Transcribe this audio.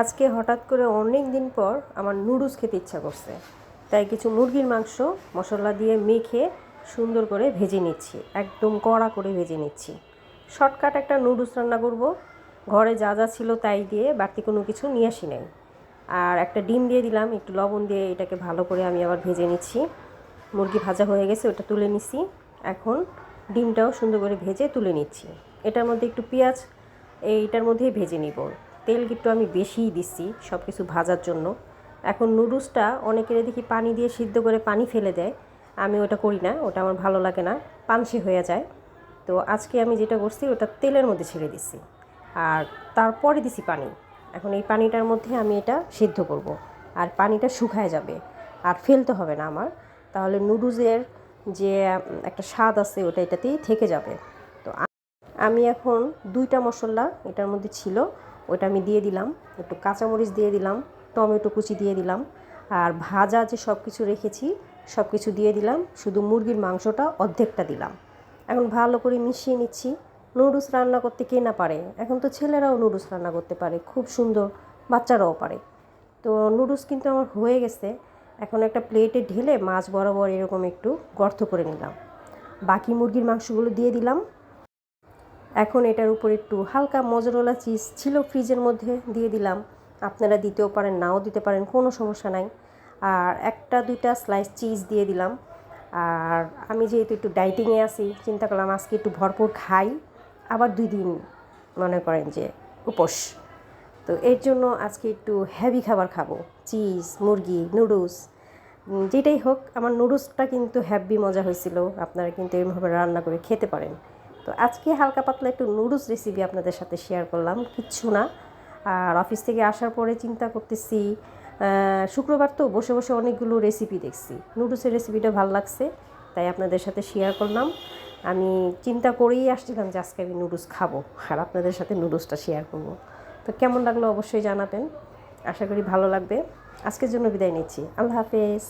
আজকে হঠাৎ করে অনেক দিন পর আমার নুডলস খেতে ইচ্ছা করছে। তাই কিছু মুরগির মাংস, মশলা দিয়ে মেখে সুন্দর করে ভেজে নিচ্ছি, একদম কড়া করে ভেজে নিচ্ছি। শর্টকাট একটা নুডলস রান্না করব। ঘরে যা যা ছিল তাই দিয়ে বাড়তি কোনো কিছু নিয়ে আসি নাই। আর একটা ডিম দিয়ে দিলাম, একটু লবণ দিয়ে এটাকে ভালো করে আমি আবার ভেজে নিচ্ছি। মুরগি ভাজা হয়ে গেছে, ওটা তুলে নিছি। এখন ডিমটাও সুন্দর করে ভেজে তুলে নিচ্ছি। এটার মধ্যে একটু পেঁয়াজ, এইটার মধ্যেই ভেজে নিব। তেল একটু আমি বেশিই দিচ্ছি সব কিছু ভাজার জন্য। এখন নুডলসটা অনেকের দেখি পানি দিয়ে সিদ্ধ করে পানি ফেলে দেয়। আমি ওটা করি না, ওটা আমার ভালো লাগে না, পানসে হয়ে যায়। তো আজকে আমি যেটা করছি, ওটা তেলের মধ্যে ছেড়ে দিছি আর তারপরে দিছি পানি। এখন এই পানিটার মধ্যে আমি এটা সিদ্ধ করব। আর পানিটা শুকায় যাবে। আর ফেলতে হবে না আমার। তাহলে নুডলসের যে একটা স্বাদ আছে, ওটা এটাতেই থেকে যাবে। তো আমি এখন দুইটা মশলা এটার মধ্যে ছিল। ওটা আমি দিয়ে দিলাম, একটু কাঁচামরিচ দিয়ে দিলাম, টমেটো কুচি দিয়ে দিলাম, আর ভাজা যে সব কিছু রেখেছি সব কিছু দিয়ে দিলাম, শুধু মুরগির মাংসটা অর্ধেকটা দিলাম। এখন ভালো করে মিশিয়ে নিচ্ছি। নুডলস রান্না করতে কে না পারে? এখন তো ছেলেরাও নুডলস রান্না করতে পারে, খুব সুন্দর, বাচ্চারাও পারে। তো নুডলস কিন্তু আমার হয়ে গেছে। এখন একটা প্লেটে ঢেলে মাছ বরাবর এরকম একটু গর্ত করে নিলাম। বাকি মুরগির মাংসগুলো দিয়ে দিলাম। এখন এটার উপর একটু হালকা মজরোলা চিজ ছিল ফ্রিজের মধ্যে দিয়ে দিলাম। আপনারা দিতেও পারেন, নাও দিতে পারেন, কোনো সমস্যা নাই। আর একটা, দুইটা স্লাইস চিজ দিয়ে দিলাম। আর আমি যেহেতু একটু ডাইটিংয়ে আছি, চিন্তা করলাম আজকে একটু ভরপুর খাই, আবার দুই দিন মনে করেন যে উপোস। তো এর জন্য আজকে একটু হেভি খাবার খাব চিজ মুরগি নুডলস যেটাই হোক, আমার নুডলসটা কিন্তু হ্যাভি মজা হয়েছিল। আপনারা কিন্তু এরভাবে রান্না করে খেতে পারেন। তো আজকে হালকা পাতলা একটু নুডলস রেসিপি আপনাদের সাথে শেয়ার করলাম, কিচ্ছু না। আর অফিস থেকে আসার পরে চিন্তা করতেছি শুক্রবার তো বসে বসে অনেকগুলো রেসিপি দেখছি। নুডলসের রেসিপিটা ভালো লাগছে, তাই আপনাদের সাথে শেয়ার করলাম। আমি চিন্তা করেই আসছিলাম যে আজকে আমি নুডলস খাব, আর আপনাদের সাথে নুডলসটা শেয়ার করব। তো কেমন লাগল অবশ্যই জানাবেন। আশা করি ভালো লাগবে। আজকের জন্য বিদায় নিচ্ছি। আল্লাহ হাফেজ।